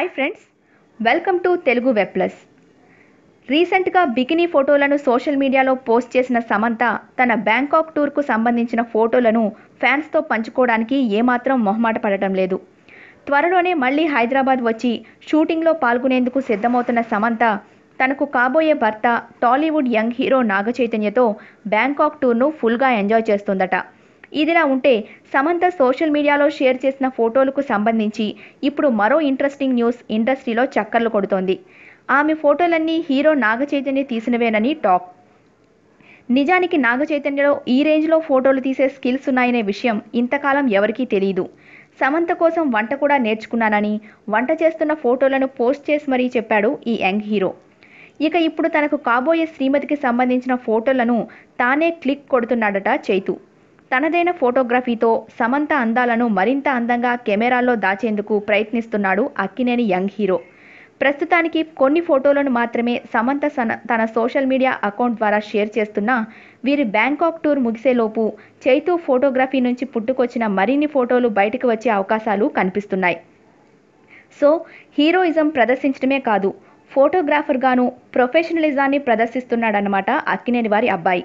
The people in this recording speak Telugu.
Hi friends welcome to Telugu web plus రీసెంట్గా బికినీ ఫోటోలను సోషల్ మీడియాలో పోస్ట్ చేసిన సమంత తన బ్యాంకాక్ టూర్కు సంబంధించిన ఫోటోలను ఫ్యాన్స్తో పంచుకోవడానికి ఏమాత్రం మొహమాట పడటం లేదు. త్వరలోనే మళ్ళీ హైదరాబాద్ వచ్చి షూటింగ్లో పాల్గొనేందుకు సిద్ధమవుతున్న సమంత తనకు కాబోయే భర్త టాలీవుడ్ యంగ్ హీరో నాగచైతన్యతో బ్యాంకాక్ టూర్ను ఫుల్గా ఎంజాయ్ చేస్తుందట. ఇదిలా ఉంటే సమంత సోషల్ మీడియాలో షేర్ చేసిన ఫోటోలకు సంబంధించి ఇప్పుడు మరో ఇంట్రెస్టింగ్ న్యూస్ ఇండస్ట్రీలో చక్కర్లు కొడుతోంది. ఆమె ఫోటోలన్నీ హీరో నాగచైతన్య తీసినవేనని టాక్. నిజానికి నాగచైతన్యలో ఈ రేంజ్లో ఫోటోలు తీసే స్కిల్స్ ఉన్నాయనే విషయం ఇంతకాలం ఎవరికీ తెలియదు సమంత కోసం వంట కూడా నేర్చుకున్నానని వంట చేస్తున్న ఫోటోలను పోస్ట్ చేసి మరీ చెప్పాడు ఈ యంగ్ హీరో. ఇక ఇప్పుడు తనకు కాబోయే శ్రీమతికి సంబంధించిన ఫోటోలను తానే క్లిక్ కొడుతున్నాడట చైతు. తనదైన ఫోటోగ్రఫీతో సమంత అందాలను మరింత అందంగా కెమెరాల్లో దాచేందుకు ప్రయత్నిస్తున్నాడు అక్కినేని యంగ్ హీరో. ప్రస్తుతానికి కొన్ని ఫోటోలను మాత్రమే సమంత సన తన సోషల్ మీడియా అకౌంట్ ద్వారా షేర్ చేస్తున్నా వీరి బ్యాంకాక్ టూర్ ముగిసేలోపు చైతు ఫోటోగ్రఫీ నుంచి పుట్టుకొచ్చిన మరిన్ని ఫోటోలు బయటకు వచ్చే అవకాశాలు కనిపిస్తున్నాయి. సో హీరోయిజం ప్రదర్శించడమే కాదు ఫోటోగ్రాఫర్గాను ప్రొఫెషనలిజాన్ని ప్రదర్శిస్తున్నాడన్నమాట అక్కినేని వారి అబ్బాయి.